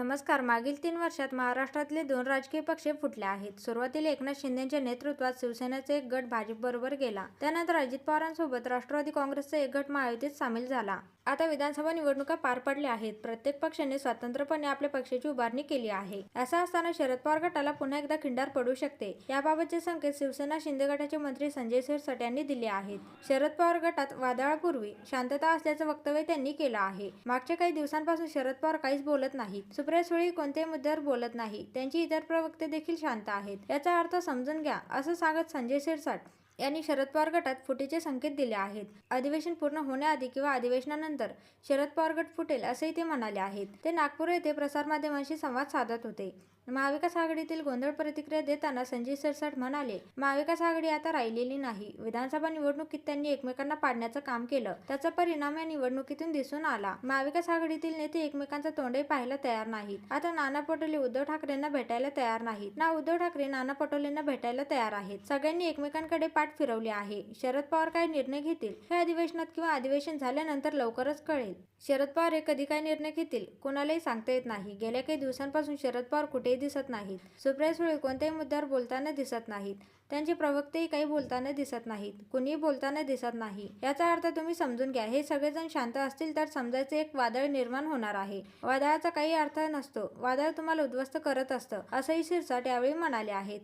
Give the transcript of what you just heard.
नमस्कार. मागील तीन वर्षात महाराष्ट्रातले दोन राजकीय पक्ष फुटले आहेत. सुरुवातीला एकनाथ शिंदेच्या नेतृत्वात शिवसेनेचा एक गट भाजपबरोबर गेला. त्यानंतर अजित पवारांसोबत राष्ट्रवादी काँग्रेसचा एक गट महायुतीत सामील झाला. आता विधानसभा निवडणुका पार पडल्या आहेत. प्रत्येक पक्षाने स्वतंत्रपणे आपल्या पक्षाची उभारणी केली आहे. असं असताना शरद पवार गटाला पुन्हा एकदा खिंडार पडू शकते. याबाबतचे संकेत शिवसेना शिंदे गटाचे मंत्री संजय सिरसट यांनी दिले आहेत. शरद पवार गटात वादळापूर्वी शांतता असल्याचं वक्तव्य त्यांनी केलं आहे. मागच्या काही दिवसांपासून शरद पवार काहीच बोलत नाहीत. सुप्रिया वेळी कोणत्याही मुद्द्यावर बोलत नाही. त्यांची इतर प्रवक्ते देखील शांत आहेत. याचा अर्थ समजून घ्या असं सांगत संजय शिरसाट यांनी शरद पवार गटात फुटीचे संकेत दिले आहेत. अधिवेशन पूर्ण होण्याआधी किंवा अधिवेशनानंतर शरद पवार गट फुटेल असेही ते म्हणाले आहेत. ते नागपूर येथे प्रसारमाध्यमांशी संवाद साधत होते. महाविकास आघाडीतील गोंधळ प्रतिक्रिया देताना संजय सरसाट म्हणाले महाविकास आघाडी आता राहिलेली नाही. विधानसभा निवडणुकीत त्यांनी एकमेकांना पाडण्याचं काम केलं. त्याचा परिणाम या निवडणुकीतून दिसून आला. महाविकास आघाडीतील नेते एकमेकांचा तोंडही पाहायला तयार नाहीत. आता नाना पटोले उद्धव ठाकरेंना भेटायला तयार नाहीत. ना उद्धव ठाकरे नाना पटोलेंना भेटायला तयार आहेत. सगळ्यांनी एकमेकांकडे पाठ फिरवली आहे. शरद पवार काय निर्णय घेतील? हे अधिवेशनात किंवा अधिवेशन झाल्यानंतर लवकरच कळेल. शरद पवार हे कधी काय निर्णय घेतील? कोणालाही सांगता येत नाही. गेल्या काही दिवसांपासून शरद पवार कुठेही दिसत नाहीत. सुप्रिया सुळे कोणत्याही मुद्द्यावर बोलताना दिसत नाहीत. त्यांचे प्रवक्तेही काही बोलताना दिसत नाहीत. कुणीही बोलताना दिसत नाही. याचा अर्थ तुम्ही समजून घ्या. हे सगळेजण शांत असतील तर समजायचे एक वादळ निर्माण होणार आहे. वादळाचा काही अर्थ नसतो. वादळ तुम्हाला उद्ध्वस्त करत असतं असंही शिरसाट यावेळी म्हणाले आहेत.